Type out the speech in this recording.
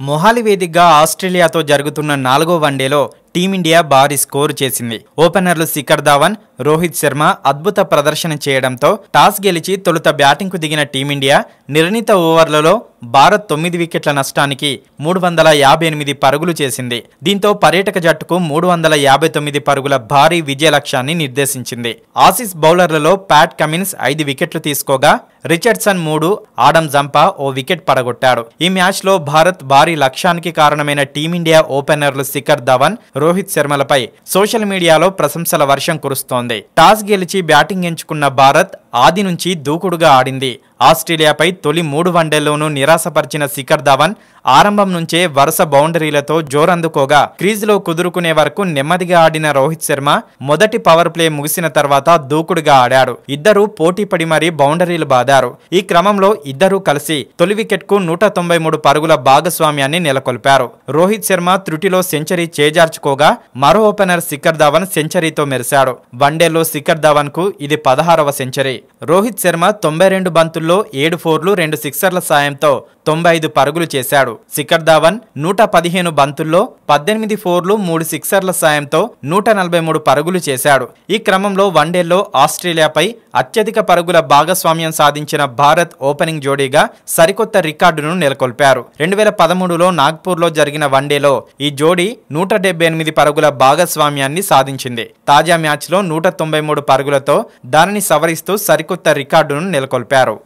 మొహాలి వేదికగా ఆస్ట్రేలియాతో జరుగుతున్న నాలుగో వన్డేలో టీమిండియా భారీ స్కోరు చేసింది. ఓపెనర్లు శిఖర్ ధావన్ రోహిత్ శర్మ అద్భుత ప్రదర్శన చేయడంతో టాస్ గెలిచి తొలుత బ్యాటింగ్కు దిగిన టీమిండియా నిర్ణీత ఓవర్లలో భారత్ తొమ్మిది వికెట్ల నష్టానికి మూడు వందల యాభై ఎనిమిది పరుగులు చేసింది. దీంతో పర్యాటక జట్టుకు మూడు వందల యాభై తొమ్మిది పరుగుల భారీ విజయ లక్ష్యాన్ని నిర్దేశించింది. ఆసీస్ బౌలర్లలో ప్యాట్ కమిన్స్ ఐదు వికెట్లు తీసుకోగా రిచర్డ్సన్ మూడు ఆడమ్ జంపా ఓ వికెట్ పడగొట్టాడు. ఈ మ్యాచ్లో భారత్ భారీ లక్ష్యానికి కారణమైన టీమిండియా ఓపెనర్లు శిఖర్ ధవన్ రోహిత్ శర్మలపై సోషల్ మీడియాలో ప్రశంసల వర్షం కురుస్తోంది. టాస్ గెలిచి బ్యాటింగ్ ఎంచుకున్న భారత్ ఆది నుంచి దూకుడుగా ఆడింది. ఆస్ట్రేలియాపై తొలి మూడు వన్డేల్లోనూ నిరాశపరిచిన శిఖర్ ధవన్ ఆరంభం నుంచే వరుస బౌండరీలతో జోరందుకోగా క్రీజులో కుదురుకునే వరకు నెమ్మదిగా ఆడిన రోహిత్ శర్మ మొదటి పవర్ ప్లే ముగిసిన తర్వాత దూకుడుగా ఆడాడు. ఇద్దరూ పోటీపడి మరీ బౌండరీలు బాదారు. ఈ క్రమంలో ఇద్దరూ కలిసి తొలి వికెట్కు నూట తొంభై మూడు పరుగుల భాగస్వామ్యాన్ని నెలకొల్పారు. రోహిత్ శర్మ త్రుటిలో సెంచరీ చేజార్చుకోగా మరో ఓపెనర్ శిఖర్ ధవన్ సెంచరీతో మెరిశాడు. వన్డేలో శిఖర్ ధవన్కు ఇది పదహారవ సెంచరీ. రోహిత్ శర్మ తొంభై రెండు బంతుల్లో ఏడు ఫోర్లు రెండు సిక్సర్ల సాయంతో తొంభై ఐదు పరుగులు చేశాడు. శిఖర్ ధావన్ నూట పదిహేను బంతుల్లో పద్దెనిమిది ఫోర్లు మూడు సిక్సర్ల సాయంతో నూట నలభై మూడు పరుగులు చేశాడు. ఈ క్రమంలో వన్డేల్లో ఆస్ట్రేలియాపై అత్యధిక పరుగుల భాగస్వామ్యం సాధించిన భారత్ ఓపెనింగ్ జోడీగా సరికొత్త రికార్డును నెలకొల్పారు. రెండు వేల పదమూడులో నాగ్పూర్లో జరిగిన వన్డేలో ఈ జోడీ నూట డెబ్బై ఎనిమిది పరుగుల భాగస్వామ్యాన్ని సాధించింది. తాజా మ్యాచ్లో నూట తొంభై మూడు పరుగులతో దానిని సవరిస్తూ సరికొత్త రికార్డును నెలకొల్పారు.